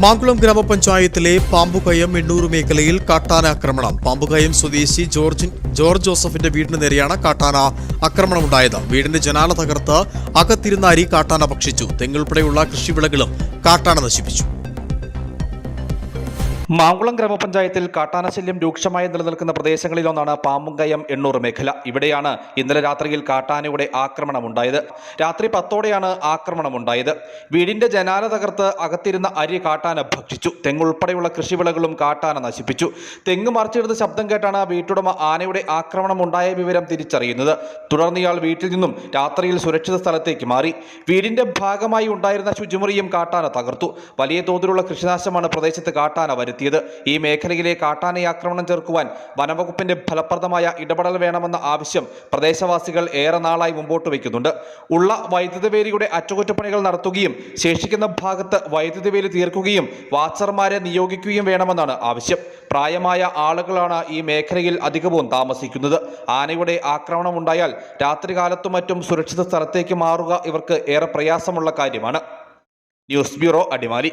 മാങ്കുളം ഗ്രാമപഞ്ചായത്തിലെ പാമ്പുകയം എണ്ണൂറ് മേഖലയിൽ കാട്ടാന ആക്രമണം. പാമ്പുകയം സ്വദേശി ജോർജിൻ ജോർജ് ജോസഫിന്റെ വീടിന് നേരെയാണ് കാട്ടാന ആക്രമണം ഉണ്ടായത് വീടിന്റെ ജനാല തകർത്ത് അകത്തിരുന്ന അരി കാട്ടാന ഭക്ഷിച്ചു. തെങ്ങുൾപ്പെടെയുള്ള കൃഷിവിളകളും കാട്ടാന നശിപ്പിച്ചു. മാങ്കുളം ഗ്രാമപഞ്ചായത്തിൽ കാട്ടാനശല്യം രൂക്ഷമായി നിലനിൽക്കുന്ന പ്രദേശങ്ങളിലൊന്നാണ് പാമ്പുങ്കയം എണ്ണൂർ മേഖല. ഇവിടെയാണ് ഇന്നലെ രാത്രിയിൽ കാട്ടാനയുടെ ആക്രമണമുണ്ടായത്. രാത്രി പത്തോടെയാണ് ആക്രമണമുണ്ടായത്. വീടിന്റെ ജനാല തകർത്ത് അകത്തിരുന്ന അരി കാട്ടാന ഭക്ഷിച്ചു. തെങ്ങുൾപ്പെടെയുള്ള കൃഷിവിളകളും കാട്ടാന നശിപ്പിച്ചു. തെങ്ങ് മറിച്ചിടുന്ന ശബ്ദം കേട്ടാണ് വീട്ടുടമ ആനയുടെ ആക്രമണം ഉണ്ടായ വിവരം തിരിച്ചറിയുന്നത്. തുടർന്ന് ഇയാൾ വീട്ടിൽ നിന്നും രാത്രിയിൽ സുരക്ഷിത സ്ഥലത്തേക്ക് മാറി. വീടിന്റെ ഭാഗമായി ഉണ്ടായിരുന്ന ശുചിമുറിയും കാട്ടാന തകർത്തു. വലിയ തോതിലുള്ള കൃഷിനാശമാണ് പ്രദേശത്ത് കാട്ടാന വരുത്തിയത് ഈ മേഖലയിലെ കാട്ടാന ആക്രമണം ചെറുക്കുവാൻ വനവകുപ്പിന്റെ ഫലപ്രദമായ ഇടപെടൽ വേണമെന്ന ആവശ്യം പ്രദേശവാസികൾ ഏറെ നാളായി മുമ്പോട്ട് വയ്ക്കുന്നുണ്ട്. ഉള്ള വൈദ്യുത വേലിയുടെ അറ്റകുറ്റപ്പണികൾ നടത്തുകയും ശേഷിക്കുന്ന ഭാഗത്ത് വൈദ്യുത വേലി തീർക്കുകയും വാച്ചർമാരെ നിയോഗിക്കുകയും വേണമെന്നാണ് ആവശ്യം. പ്രായമായ ആളുകളാണ് ഈ മേഖലയിൽ അധികവും താമസിക്കുന്നത്. ആനയുടെ ആക്രമണം ഉണ്ടായാൽ രാത്രികാലത്തും മറ്റും സുരക്ഷിത സ്ഥലത്തേക്ക് മാറുക ഇവർക്ക് ഏറെ പ്രയാസമുള്ള കാര്യമാണ്. News bureau Adimali.